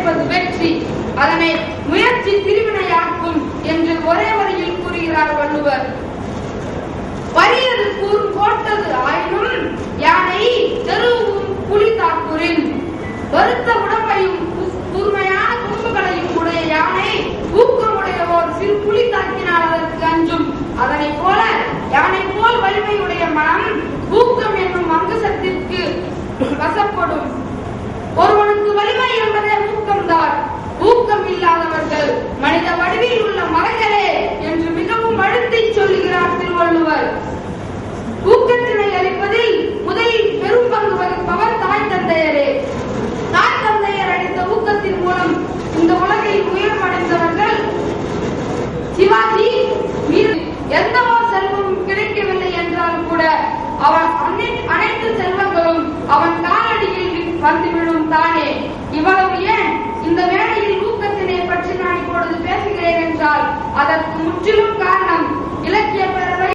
கிடைப்பது வெற்றி. அதனை முயற்சி திருவினையாக்கும் என்று ஒரே வரியில் கூறுகிறார் வள்ளுவர். வரியது கூறும் போட்டது ஆயினும் யானை தெருவும் புலி தாக்குரின் வருத்த உடம்பையும் கூர்மையான கும்புகளையும் உடைய யானை ஊக்கமுடைய ஒரு சிறு புலி தாக்கினால் அதற்கு அஞ்சும். அதனை போல யானை போல் வலிமையுடைய மனம் ஊக்கம் என்னும் அங்குசத்திற்கு வசப்படும். அவன் அனைத்து செல்வங்களும் அவன் காலடியில் வந்து விழும் தானே. இவ்வளவு ஏன்? இந்த வேளையில் ஊக்கத்தினை பற்றி நான் இப்பொழுது பேசுகிறேன் என்றால் அதற்கு முற்றிலும் காரணம்